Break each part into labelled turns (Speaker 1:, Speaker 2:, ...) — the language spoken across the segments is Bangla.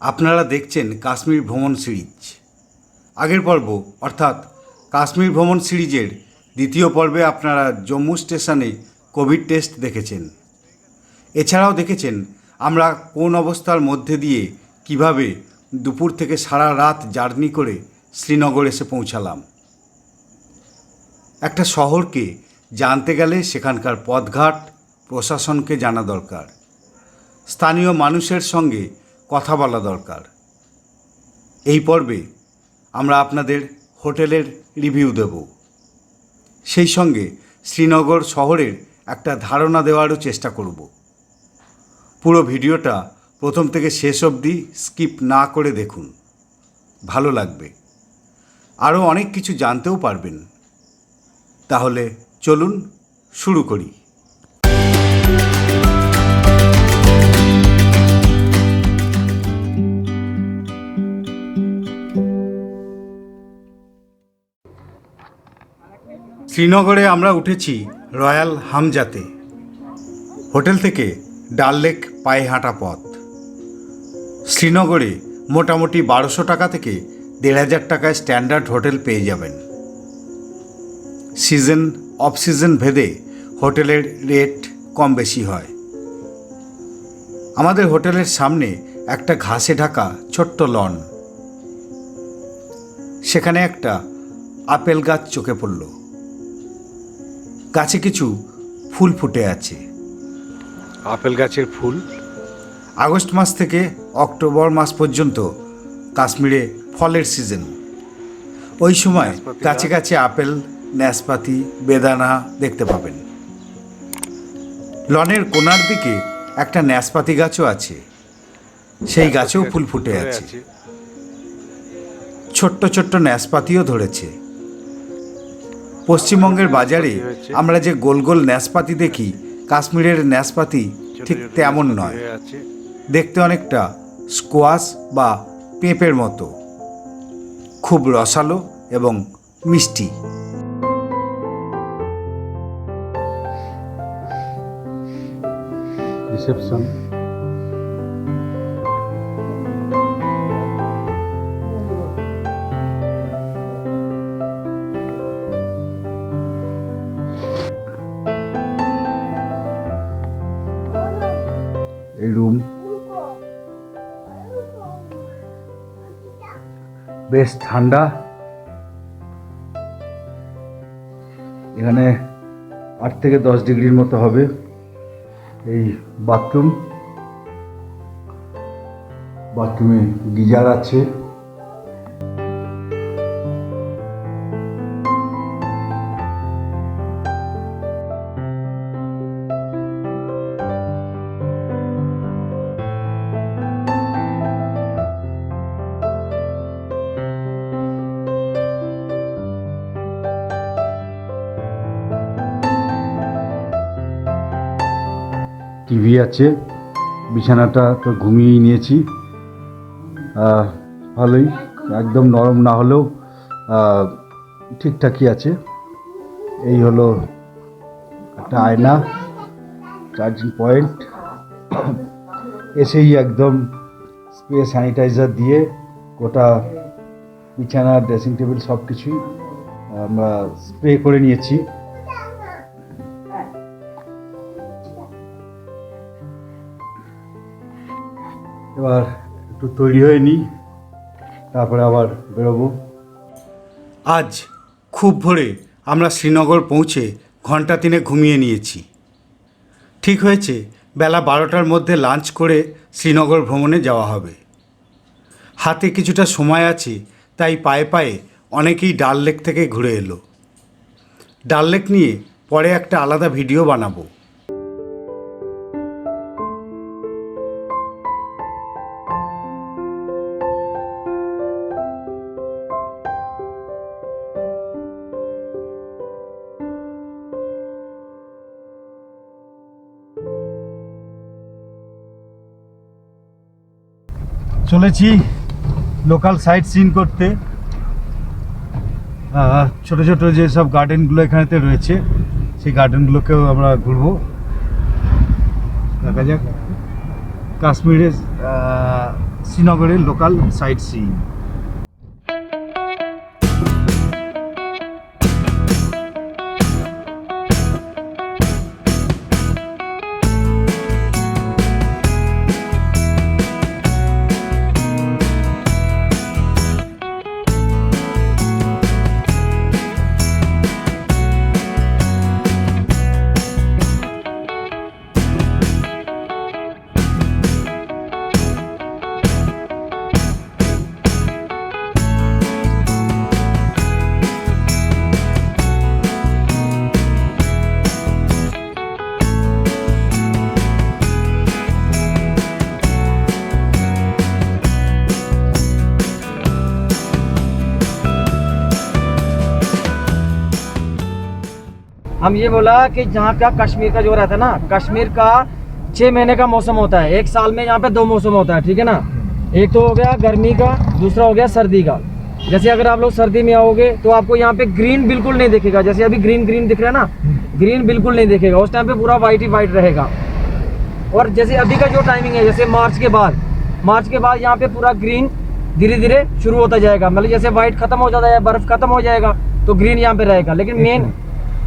Speaker 1: আপনারা দেখছেন কাশ্মীর ভ্রমণ সিরিজ। আগের পর্ব, অর্থাৎ কাশ্মীর ভ্রমণ সিরিজের দ্বিতীয় পর্বে আপনারা জম্মু স্টেশনে কোভিড টেস্ট দেখেছেন। এছাড়াও দেখেছেন আমরা কোন অবস্থার মধ্যে দিয়ে কীভাবে দুপুর থেকে সারা রাত জার্নি করে শ্রীনগর এসে পৌঁছালাম। একটা শহরকে জানতে গেলে সেখানকার পথঘাট প্রশাসনকে জানা দরকার। স্থানীয় মানুষের সঙ্গে কথা বলা দরকার। এই পর্বে আমরা আপনাদের হোটেলের রিভিউ দেব। সেই সঙ্গে শ্রীনগর শহরের একটা ধারণা দেওয়ারও চেষ্টা করব। পুরো ভিডিওটা প্রথম থেকে শেষ অবধি স্কিপ না করে দেখুন। ভালো লাগবে। আরও অনেক কিছু জানতেও পারবেন। তাহলে চলুন শুরু করি। শ্রীনগরে আমরা উঠেছি রয়্যাল হামজাতে। হোটেল থেকে ডাল লেক পায়ে হাঁটা পথ। শ্রীনগরে মোটামুটি বারোশো টাকা থেকে দেড় হাজার টাকায় স্ট্যান্ডার্ড হোটেল পেয়ে যাবেন। সিজন অফ সিজন ভেদে হোটেলের রেট কম বেশি হয়। আমাদের হোটেলের সামনে একটা ঘাসে ঢাকা ছোট্ট লন। সেখানে একটা আপেল গাছ চোখে পড়ল। গাছে কিছু ফুল ফুটে আছে।
Speaker 2: আপেল গাছের ফুল?
Speaker 1: আগস্ট মাস থেকে অক্টোবর মাস পর্যন্ত কাশ্মীরে ফলের সিজন। ওই সময় গাছ।
Speaker 2: গাছে
Speaker 1: আপেল নাশপাতি বেদানা দেখতে পাবেন। লনের কোনার দিকে একটা নাশপাতি গাছও আছে। সেই গাছেও ফুল ফুটে আছে। ছোট্ট ছোট্ট নাশপাতিও ধরেছে। পশ্চিমবঙ্গের বাজারে আমরা যে গোল গোল নাশপাতি দেখি কাশ্মীরের নাশপাতি
Speaker 2: ছোট
Speaker 1: ঠিক তেমন নয়। দেখতে অনেকটা স্কোয়াশ বা পেঁপের মতো। খুব রসালো এবং মিষ্টি।
Speaker 2: রিসেপশন।
Speaker 1: বেশ ঠান্ডা। এখানে আট থেকে দশ ডিগ্রির মতো হবে এই বাথরুম বাথরুমে গিজার আছে। টিভি আছে, বিছানাটা তো ঘুমিয়েই নিয়েছি। ভালোই, একদম নরম না হলেও ঠিকঠাকই আছে। এই হলো একটা আয়না চার্জিং পয়েন্ট এসেই একদম স্প্রে স্যানিটাইজার দিয়ে গোটা বিছানা ড্রেসিং টেবিল সব কিছুই আমরা স্প্রে করে নিয়েছি। এবার একটু তৈরি হয়ে নিই, তারপরে আবার বেরোবো। আজ খুব ভোরে আমরা শ্রীনগর পৌঁছে ঘণ্টা তিনে ঘুমিয়ে নিয়েছি। ঠিক হয়েছে, বেলা বারোটার মধ্যে লাঞ্চ করে শ্রীনগর ভ্রমণে যাওয়া হবে। হাতে কিছুটা সময় আছে, তাই পায়ে পায়ে অনেকেই ডাল লেক থেকে ঘুরে এলো। ডাল লেক নিয়ে পরে একটা আলাদা ভিডিও বানাবো। চলেছি লোকাল সাইট সিন করতে। ছোট ছোট যে সব গার্ডেনগুলো এখানেতে রয়েছে, সেই গার্ডেনগুলোকেও আমরা ঘুরবো। দেখা যাক। কাশ্মীরের
Speaker 3: শ্রীনগরের লোকাল সাইট সিইং
Speaker 4: हम ये बोला कि जहाँ का कश्मीर का जो रहता है ना कश्मीर का छः महीने का मौसम होता है। एक साल में यहाँ पे दो मौसम होता है ठीक है ना? एक तो हो गया गर्मी का दूसरा हो गया सर्दी का। जैसे अगर आप लोग सर्दी में आओगे तो आपको यहाँ पे ग्रीन बिल्कुल नहीं दिखेगा। जैसे अभी ग्रीन ग्रीन दिख रहा है ना ग्रीन बिल्कुल नहीं दिखेगा। उस टाइम पे पूरा वाइट ही वाइट रहेगा। और जैसे अभी का जो टाइमिंग है जैसे मार्च के बाद मार्च के बाद यहाँ पे पूरा ग्रीन धीरे धीरे शुरू होता जाएगा। मतलब जैसे व्हाइट खत्म हो जाता है बर्फ़ खत्म हो जाएगा तो ग्रीन यहाँ पे रहेगा। लेकिन मेन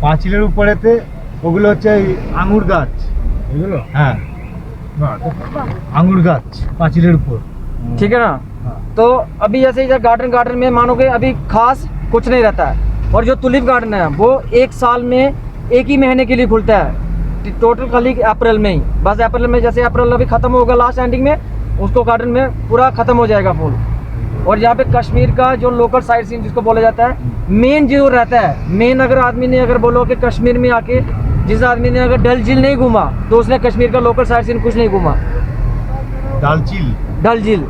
Speaker 3: পাঁচিলের উপরেতে ওগুলো হচ্ছে এই আঙুর গাছ এগুলো হ্যাঁ আঙুর গাছ পাঁচিলের উপর
Speaker 4: ठीक है ना तो अभी जैसे इधर गार्डन गार्डन में मानोगे अभी खास कुछ नहीं रहता है और जो तुलिप गार्डन है वो एक साल में एक ही महीने के लिए खुलता है टोटल खाली अप्रैल में ही बस अप्रैल में जैसे अप्रैल अभी खत्म होगा लास्ट एंडिंग में उसको गार्डन में पूरा खत्म हो जाएगा फूल और यहाँ पे कश्मीर का जो लोकल साइड सीन जिसको बोला जाता है मेन जो रहता है। मेन अगर आदमी ने अगर बोलो कि कश्मीर में आके जिस आदमी ने अगर डल झील नहीं घूमा तो उसने कश्मीर का लोकल साइड सीन कुछ नहीं घूमा। डल झील
Speaker 3: डल झील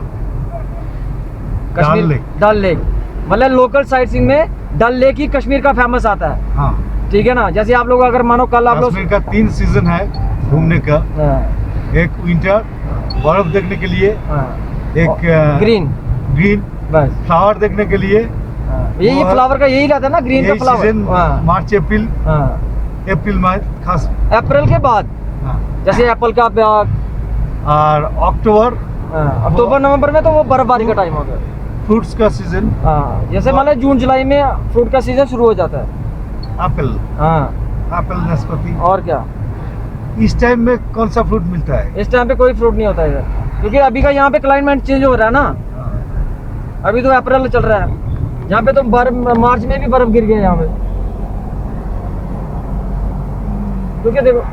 Speaker 3: कश्मीर
Speaker 4: डल लेक। मतलब लोकल साइड सीन में डल लेक ही कश्मीर का फ़ेमस आता है।
Speaker 3: हाँ।
Speaker 4: ठीक है ना? जैसे आप लोग अगर मानो कल आप लोग
Speaker 3: का तीन सीज़न है घूमने का।
Speaker 4: हाँ।
Speaker 3: एक विंटर बर्फ़ देखने के लिए
Speaker 4: हाँ।
Speaker 3: एक
Speaker 4: ग्रीन
Speaker 3: ग्रीन
Speaker 4: बस।
Speaker 3: फ्लावर देखने के लिए
Speaker 4: हाँ, यही फ्लावर का यही रहता है ना ग्रीन का फ्लावर
Speaker 3: सीज़न
Speaker 4: हाँ,
Speaker 3: मार्च अप्रैल
Speaker 4: हाँ।
Speaker 3: अप्रैल में खास।
Speaker 4: अप्रैल के बाद।
Speaker 3: हाँ।
Speaker 4: जैसे एप्पल का
Speaker 3: और अक्टूबर
Speaker 4: हाँ, अक्टूबर नवंबर में तो वो बर्फबारी का टाइम हो गया।
Speaker 3: फ्रूट्स का सीज़न
Speaker 4: हाँ। जैसे मान लो जून जुलाई में फ्रूट का सीज़न शुरू हो जाता है।
Speaker 3: एप्पल
Speaker 4: हाँ।
Speaker 3: एप्पल नाशपाती
Speaker 4: और क्या?
Speaker 3: इस टाइम में कौन सा फ्रूट मिलता है?
Speaker 4: इस टाइम पे कोई फ्रूट नहीं होता इधर। क्योंकि अभी का यहाँ पे क्लाइमेट चेंज हो रहा है ना। अभी तो अप्रैल चल रहा है। यहाँ पे तो बर्फ़ मार्च में भी बर्फ़ गिर गया यहाँ पे। तो क्या देखो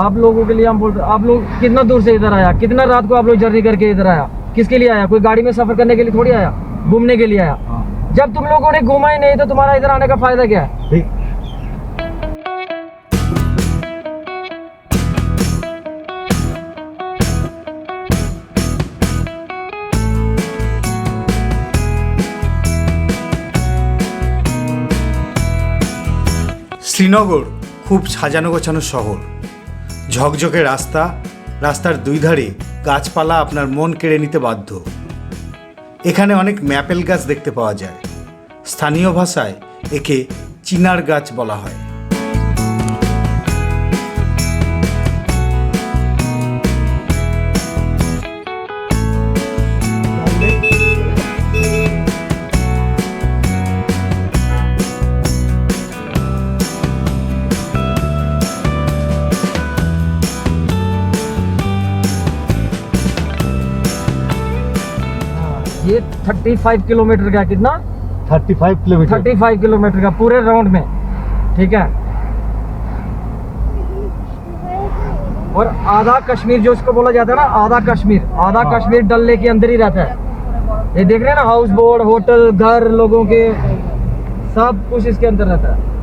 Speaker 4: आप लोगों के लिए हम बोलते आप लोग कितना दूर से इधर आया? कितना रात को आप लोग जर्नी करके इधर आया? किसके लिए आया? कोई गाड़ी में सफ़र करने के लिए थोड़ी आया? घूमने के लिए आया?
Speaker 3: हाँ।
Speaker 4: जब तुम लोगों ने घूमा ही नहीं तो तुम्हारा इधर आने का फ़ायदा क्या है?
Speaker 1: শ্রীনগর খুব সাজানো গোছানো শহর। ঝকঝকে রাস্তা, রাস্তার দুই ধারে গাছপালা আপনার মন কেড়ে নিতে বাধ্য। এখানে অনেক ম্যাপেল গাছ দেখতে পাওয়া যায়। স্থানীয় ভাষায় একে চিনার গাছ বলা হয়।
Speaker 4: ये 35 किलोमीटर का कितना?
Speaker 3: Thirty five kilometre.
Speaker 4: 35 किलोमीटर का पूरे राउंड में ठीक है? और आधा कश्मीर जो इसको बोला जाता है ना आधा कश्मीर आधा
Speaker 3: हाँ।
Speaker 4: कश्मीर डल लेक के अंदर ही रहता है। ये देख रहे हैं ना हाउस बोर्ड होटल घर लोगों के सब कुछ इसके अंदर रहता है।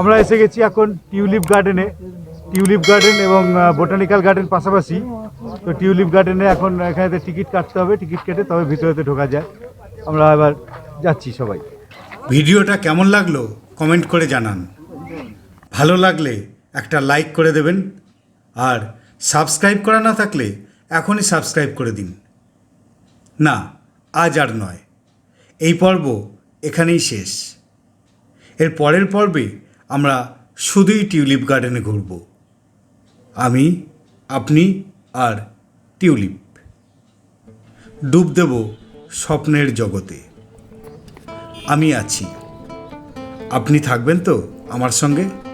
Speaker 3: আমরা এসে গেছি এখন টিউলিপ গার্ডেনে, টিউলিপ গার্ডেন এবং বোটানিক্যাল গার্ডেন পাশাপাশি। তো টিউলিপ গার্ডেনে এখন এখানে টিকিট কাটতে হবে, টিকিট কেটে তবে ভিতরেতে ঢোকা যায়। আমরা এবার যাচ্ছি সবাই।
Speaker 1: ভিডিওটা কেমন লাগল কমেন্ট করে জানান। ভালো লাগলে একটা লাইক করে দেবেন, আর সাবস্ক্রাইব করা না থাকলে এখনই সাবস্ক্রাইব করে দিন। না, আজ আর নয়। এই পর্ব এখানেই শেষ। এর পরের পর্বে আমরা শুধুই টিউলিপ গার্ডেনে ঘুরব। আমি, আপনি আর টিউলিপ। ডুব দেব স্বপ্নের জগতে। আমি আছি। আপনি থাকবেন তো আমার সঙ্গে?